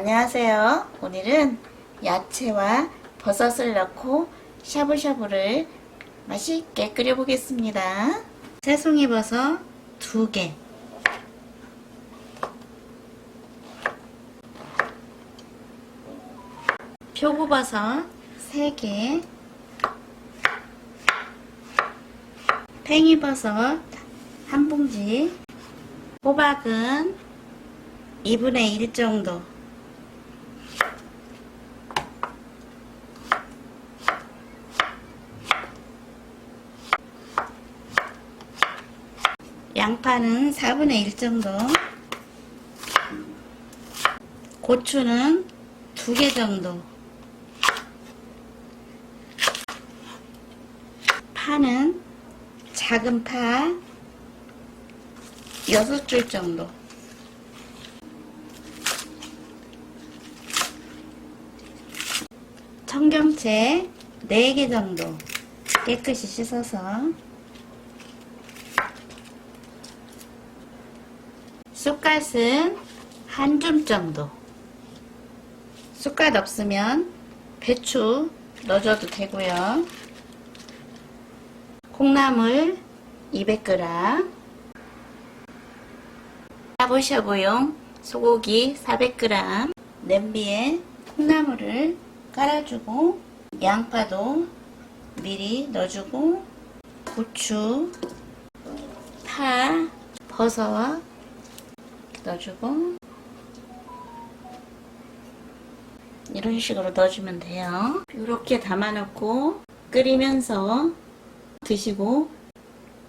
안녕하세요. 오늘은 야채와 버섯을 넣고 샤브샤브를 맛있게 끓여보겠습니다. 새송이 버섯 2개 표고버섯 3개 팽이버섯 한 봉지 호박은 2분의 1 정도 양파는 4분의 1 정도. 고추는 2개 정도. 파는 작은 파 6줄 정도. 청경채 4개 정도 깨끗이 씻어서 쑥갓은 한 줌 정도. 쑥갓 없으면 배추 넣어줘도 되고요. 콩나물 200g 샤브샤브용 소고기 400g 냄비에 콩나물을 깔아주고 양파도 미리 넣어주고 고추, 파, 버섯 넣어주고 이런 식으로 넣어주면 돼요. 이렇게 담아놓고 끓이면서 드시고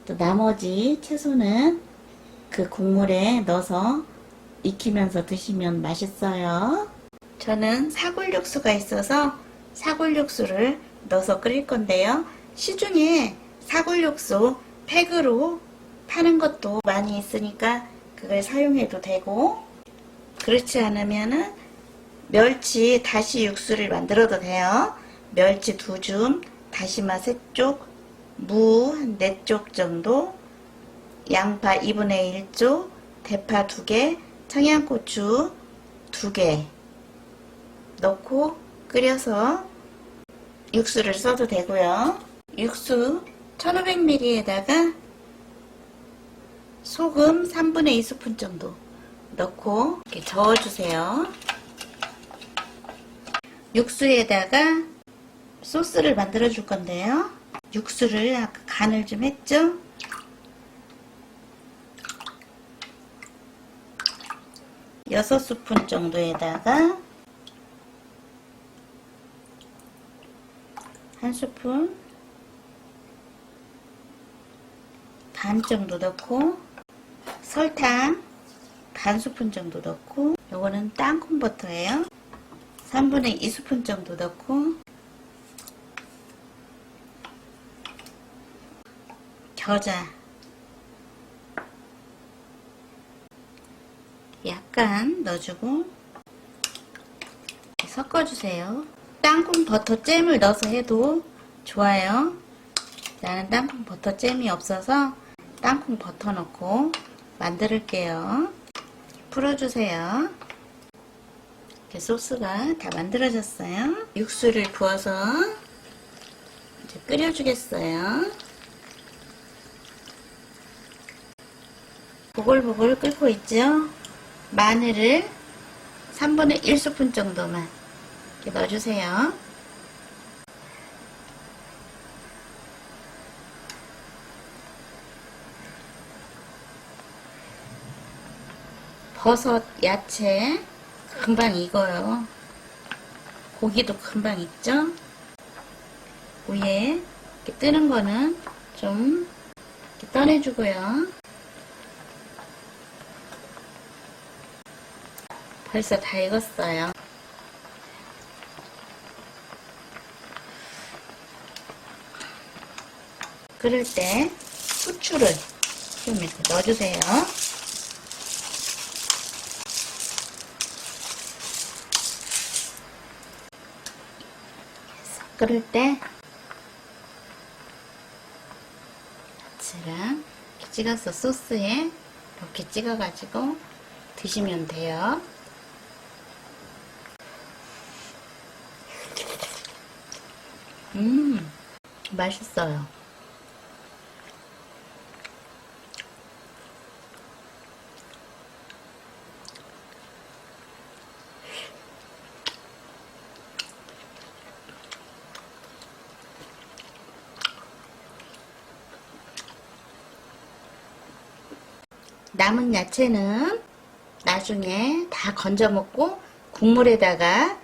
또 나머지 채소는 그 국물에 넣어서 익히면서 드시면 맛있어요. 저는 사골 육수가 있어서 사골 육수를 넣어서 끓일 건데요. 시중에 사골 육수 팩으로 파는 것도 많이 있으니까 그걸 사용해도 되고 그렇지 않으면은 멸치 다시 육수를 만들어도 돼요. 멸치 두 줌, 다시마 세 쪽, 무한네쪽 정도, 양파 2분의 1쪽, 대파 2개, 청양고추 2개 넣고 끓여서 육수를 써도 되고요. 육수 1500ml에다가 소금 3분의 2스푼 정도 넣고 이렇게 저어주세요. 육수에다가 소스를 만들어 줄 건데요. 육수를 아까 간을 좀 했죠? 여섯 스푼 정도에다가 한 스푼 반 정도 넣고 설탕 반 스푼 정도 넣고 요거는 땅콩 버터예요. 3분의 2스푼 정도 넣고 겨자 약간 넣어주고 섞어주세요. 땅콩 버터 잼을 넣어서 해도 좋아요. 나는 땅콩 버터 잼이 없어서 땅콩 버터 넣고 만들게요. 풀어주세요. 이렇게 소스가 다 만들어졌어요. 육수를 부어서 이제 끓여주겠어요. 보글보글 끓고 있죠? 마늘을 3분의 1스푼 정도만 넣어주세요. 버섯, 야채 금방 익어요. 고기도 금방 익죠? 위에 이렇게 뜨는 거는 좀 떠내주고요. 벌써 다 익었어요. 끓을 때 후추를 좀 이렇게 넣어주세요. 끓을 때 야채랑 찍어서 소스에 이렇게 찍어가지고 드시면 돼요. 음, 맛있어요. 남은 야채는 나중에 다 건져 먹고 국물에다가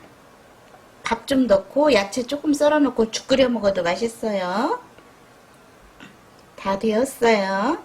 밥 좀 넣고 야채 조금 썰어 놓고 죽 끓여 먹어도 맛있어요. 다 되었어요.